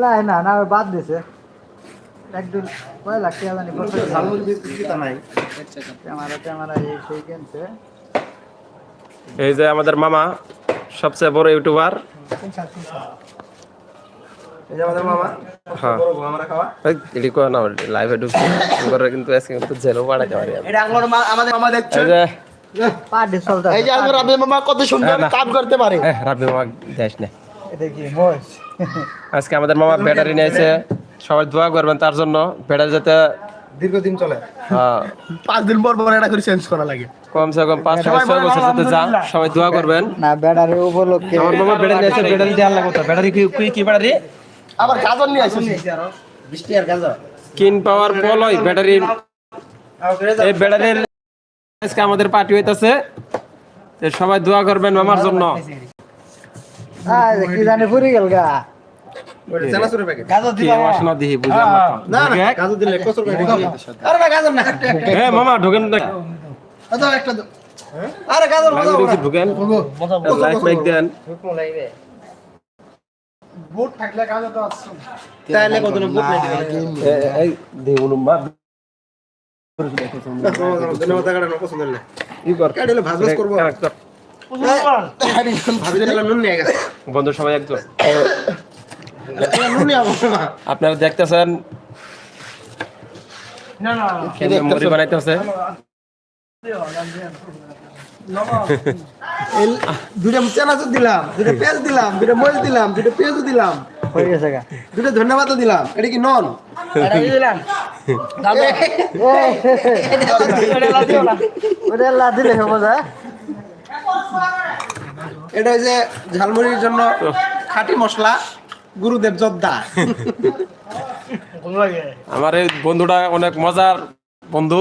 লাই না না বাদ দিছে। একদম কয় লাখ টাকা জানি ঝালমুড়ি বিস্কুট কিতা নাই। ক্যামেরা ট্যামেরা এই সেই কিনছে। এই যে আমাদের মামা সবচেয়ে বড় ইউটিউবার। এই যে আমাদের মামা হ্যাঁ। বড় আমরা খাওয়া। এই, কো না লাইভে ঢুকছে। করে কিন্তু আজকে কিন্তু জেলও পাঠাতে পারি এটা আমার আমাদের মামা দেখছ। এই যে। পার্টি চলতে এই যে আমার রাবে মামা কত সুন্দর না। করতে পারে। রাব্বি মামা দেশ নে। আজকে আমাদের মামা ব্যাটারি নিয়েছে। সবাই দোয়া করবেন তার জন্য। ব্যাটারি যাতে দীর্ঘদিন চলে। হ্যাঁ, পাঁচ দিন পর পর এটা করে চেঞ্জ করা লাগে। কমসে কম পাঁচ থেকে ছয় বছর যাতে যা সবাই দোয়া করবেন। না ব্যাটারি উপলক্ষে আমার মামা ব্যাটারি নিয়েছে ব্যাটারি দেওয়ার ব্যাটারি কি কি- কি ব্যাটারি আবার গাজর নিয়ে আসুন বৃষ্টি আর গাজর। কিন পাওয়ার বলই ব্যাটারি এই ব্যাটারির আজকে আমাদের পার্টি হইতাছে। সবাই দোয়া করবেন মামার জন্য। কি জানি পুরি গেল গা। মামা ঢোকেন না আরে গাজর লাইক দেন। বুট থাকলে গাজর তো আসছে কত বুট নাই এই মা। ই কর? কাটিলে ভাজ ভাজ করব। ভাবি দিলাম নুন নিয়ে গেছে। বন্ধু সবাই একজন আপনারা দেখতেছেন? মুড়ি বানাইতেছে। দুটা চানাচুর দিলাম দুটা পেঁয়াজ দিলাম দুটা মরিচ দিলাম দুটা পেঁয়াজ দিলাম। হয়ে গেছে গা। দুটা ধন্যবাদ দিলাম। এটা কি নন? ওটা দিলে হব এটা যে ঝালমুড়ির জন্য খাটি মশলা গুরুদেব যোদ্ধা আমার এই বন্ধুটা অনেক মজার বন্ধু।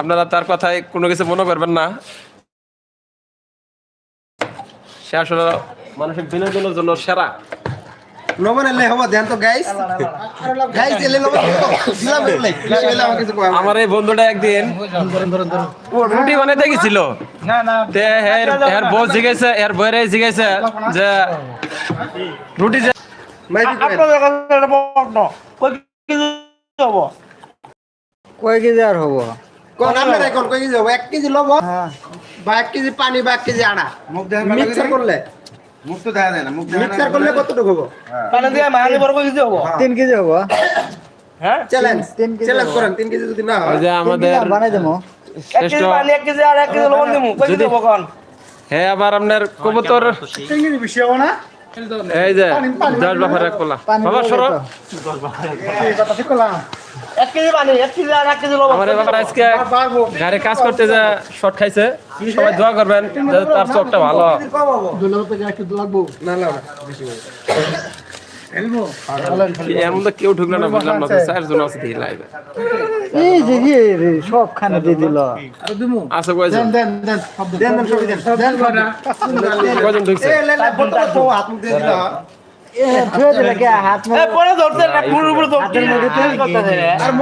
আপনারা তার কথায় কোনো কিছু মনে করবেন না। সে আসলে মানুষের বিনোদনের জন্য সেরা। আমার এই বন্ধুটা একদিন রুটি বানাইতে গেছিল। তে এর এর বউ জিজ্ঞাসা এর বইরে জিজ্ঞাসা যে রুটি যে। কয় কেজি আর হব? এক কেজি লবণ হ্যাঁ। বা এক কেজি পানি বা এক কেজি আড়া? মিক্সার করলে? মুখ তো দেখা যায় না মুখ মিক্সার করলে কতটুকু হব? তিন কেজি হব। চ্যালেঞ্জ তিন কেজি চ্যালেঞ্জ করেন তিন কেজি যদি না ওই হয় যে আমাদের বানাই দেবো। শ্রেষ্ঠ যদি হ্যাঁ আবার আপনার কবুতর এই যে দশ বাফার এক কোলা। বাবা সরো। গাড়ি কাজ করতে যে শর্ট খাইছে সবাই দোয়া করবেন তার চোখটা ভালো। হয়।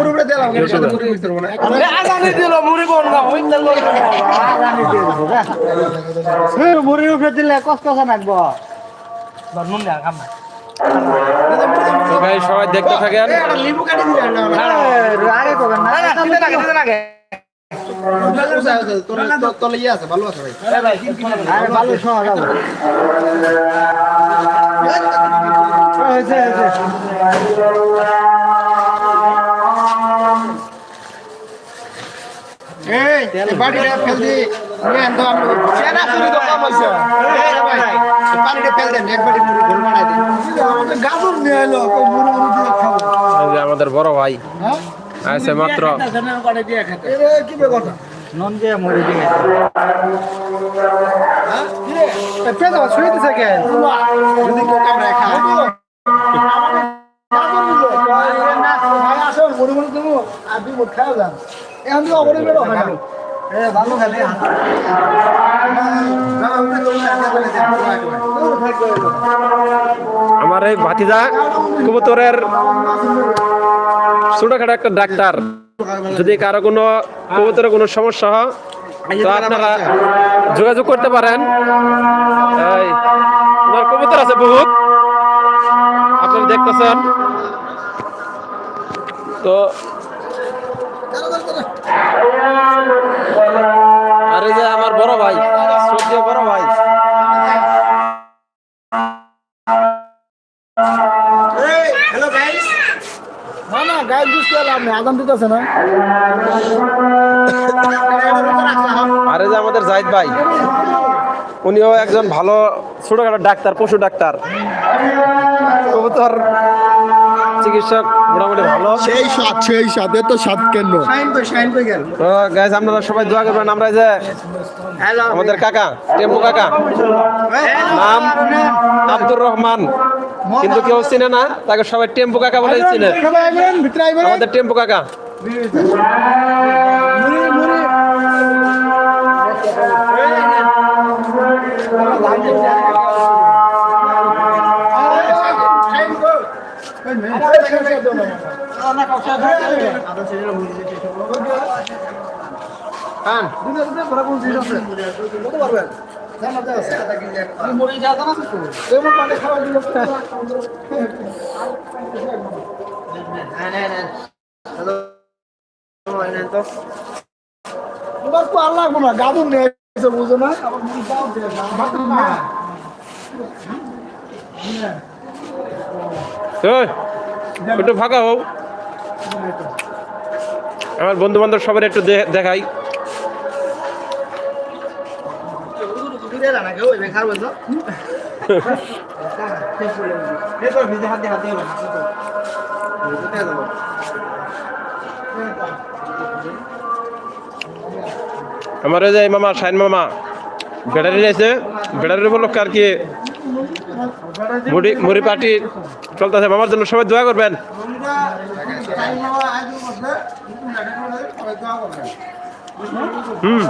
মুড়ি মুড়ির উপরে দিলে কষ্ট নাকবো তো ভাই সবাই দেখতে থাকেন। এই বাড়িটা ফেল দি নিয়ে আনতো আমি এই পানিটা ফেল দেন এক বাড়ি মুড়ি ঘুর বানাই দেন গাজর নিয়ে এলো মুড়ি মুড়ি দিয়ে খাব। আমাদের বড় ভাই। আছে মাত্র। কি কথা নুন দিয়ে মুড়ি দিয়ে এ আবার শুয়ে দিছে যদি কেউ কামড়ায় খা এ ভালো খালি। আমার এই ভাতিজা কবুতরের ছোটখাটো একটা ডাক্তার। যদি কারও কোনো কবুতরের কোনো সমস্যা হয়, তো আপনারা যোগাযোগ করতে পারেন। এই আমার কবুতর আছে বহুত। আপনারা দেখতেছেন। তো আরে যে আমার বড় ভাই। গাইস বুঝতে পারলাম না আদাম দিতেছে না? আরে যে আমাদের জাহিদ ভাই উনিও একজন ভালো ছোটখাটো ডাক্তার পশু ডাক্তার। কবুতর চিকিৎসক মোটামুটি ভালো। সেই সাত সেই সাত সাত শাইন তো শাইন তো গাইজ আপনারা সবাই দোয়া করবেন আমরা যে আমাদের কাকা টেম্পু কাকা। নাম আব্দুর রহমান। কিন্তু কেউ চিনে না তাকে সবাই টেম্পু কাকা বলে চিনে। ভিতরে আইবেন আমাদের টেম্পু কাকা। মুড়ি মুড়ি তোমার তো আর লাগবো না গাদুন নিয়ে বুঝো না দাও দে, বাথরুম না। একটু ফাঁকা হোক আমার বন্ধু বান্ধব সবার একটু দেখাই আমার যে মামা, শাইন মামা ব্যাটারি রয়েছে ব্যাটারি বলল আর কি মুড়ি পার্টি চলতেছে। মামার জন্য সবাই দোয়া করবেন। হুম।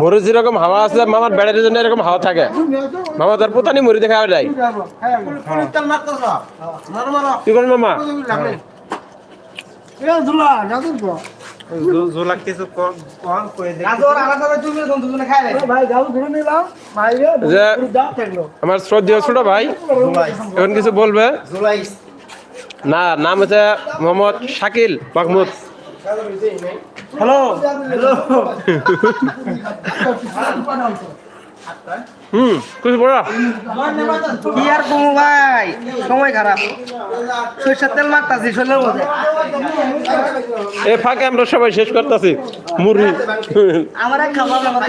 মুড়ি যেরকম হাওয়া আছে মামার ব্যাটারির জন্য এরকম হাওয়া থাকে। মামা তার পোতানি মুড়ি দেখা যায়। কি করেন মামা? যে আমার শ্রদ্ধা ছোট ভাই এখন কিছু বলবে? না নাম হচ্ছে মোহাম্মদ শাকিল মাহমুদ। হ্যালো। হ্যালো। হুম কিছু বলা কি আর কমু ভাই? সময় খারাপ। সরষের তেল মারতাছি শরীরের মধ্যে। এ ফাঁকে আমরা সবাই শেষ করতেছি মুড়ি আমার এক খাবার খাবার।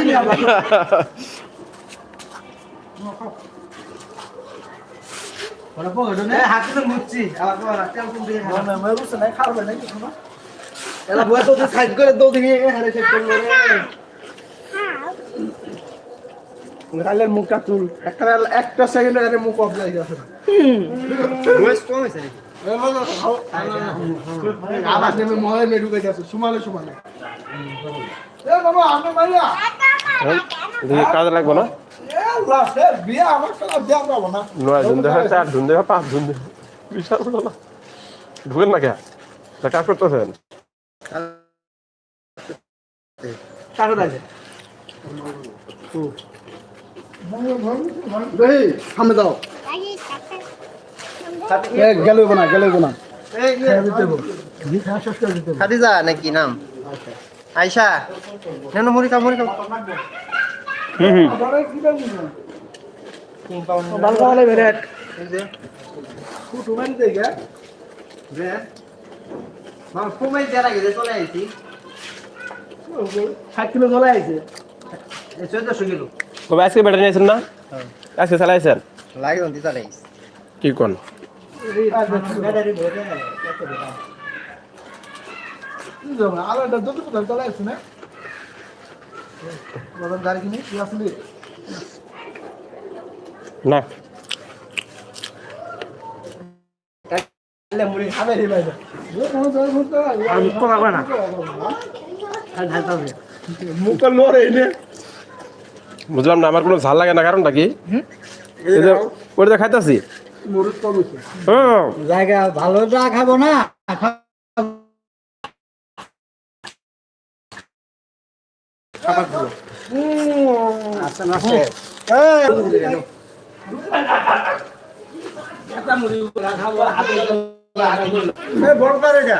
হাতে তো মুচ্ছি। আবার নাকি এলা বুয়া তো সাইড করে হারে সেট গালের মুখটা তুল। একটা একটা সেকেন্ডের মুখ অফ যায় গেছে আবার নেমে মহে মে ঢুকে যাচ্ছে। সুমালে সুমালে। এ বাবা আমি মাইয়া। দেখি কাজে লাগবো না? এ বিয়া আমার সাথে দেয়া যাব না। নয় ধুন দেখা চার ধুন দেখা পাঁচ ধুন দেখা বিশাল না। ঢুকেন না কে? কাজ করতেছেন দেই সামনে দাও গেলে না গেলে না খাদিজা নাকি নাম? আয়শা নেন মুড়ি খাও মুড়ি খাও। হুম হুম। বালকা वाले বেরেট কুটুমেন দেগে ফুমাই দেরা গেছে চলে আইছি। 60 কিলো চলে আইছে। চোদ্দশো কিলো। কবে আজকে ব্যাটারি নিয়েছেন না আজকে চালাইছেন লাগে দিতে চলে আইছি কি কোন আলাদা দুটো কোথাও চলে আইছে না বলেন গাড়ি কিনে কি আসলে না মুড়ি খাবে রে ভাই আমি কথা কয় না মুখ লড়ে এনে বুঝলাম না আমার কোনো ঝাল লাগে না কারণটা কি? এই যে ওটা খাইতেছি? হ্যাঁ। জায়গা ভালো খাব না এই। বড় তার এটা।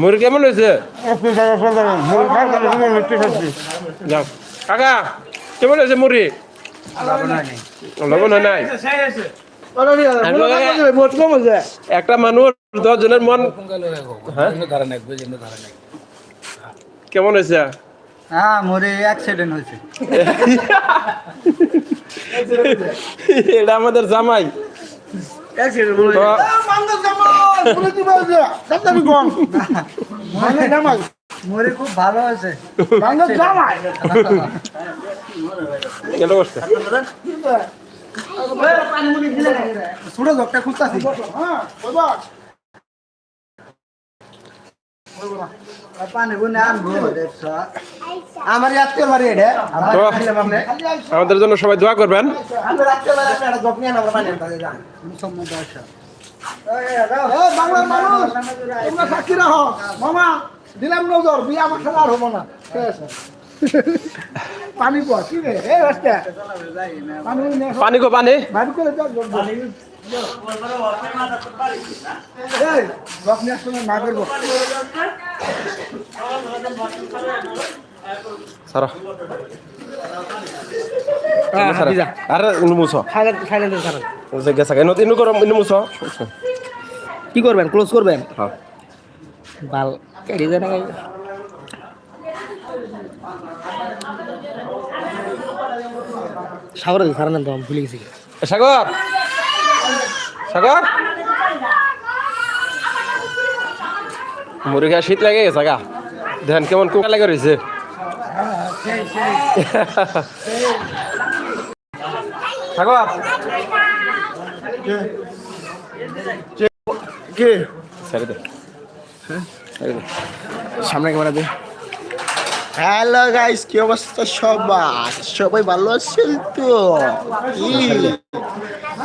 মুড়ি কেমন হয়েছে? কাকা, কেমন হয়েছে মুড়ি? লবণ হয় নাই। একটা মানুষ দশ জনের মন হ্যাঁ? কেমন হয়েছে? হ্যাঁ এটা আমাদের জামাই। মোরে খুব ভালো আছে কেন করছে পানি বুনে আনব দেখছ আমার আত্মীয় বাড়ি এটা তো আমাদের জন্য সবাই দোয়া করবেন। বাংলার মানুষ তোমরা সাক্ষী রাখো। মামা দিলাম নজর বিয়ে আমার সাথে আর হব না। পানি পর কি রে পানি। পানি পানি। সারা। আরে ইনু মুছো। সাইলেন্ট ছাড়েন যে গেছে। কেন ইনু করম ইনু মুছো। কি করবেন? ক্লোজ করবেন? হ্যাঁ। বাল কেড়ে যায় না সাগরে ছাড়েন ভুলে গেছি। সাগর! সাগর? মুরগি শীত লাগে গেছে ধান কেমন কুকা লাগে রয়েছে সাগর? কে? ছেড়ে দে। সামনে ক্যামেরা দে। হ্যালো গাইস কি অবস্থা সবার? সবাই ভালো আছেন তো? কি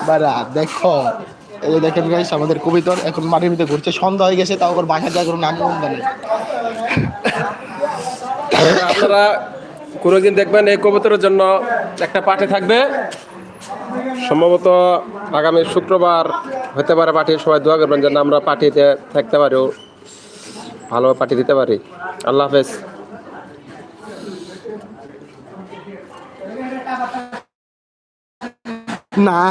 বারা দেখো। এই যে দেখেন গাইস আমাদের কবিতর এখন মাটির ভিতরে ঘুরছে সন্ধ্যা হয়ে গেছে তাও আবার বাসা যায় কোনো নাম গন্ধ নেই আপনারা কোনোদিন দেখবেন এই কবুতরের জন্য একটা পার্টি থাকবে। সম্ভবত আগামী শুক্রবার হতে পারে পার্টি সবাই দোয়া করবেন যেন আমরা পার্টিতে থাকতে পারি ও ভালো পার্টি দিতে পারি। আল্লাহ হাফেজ। না।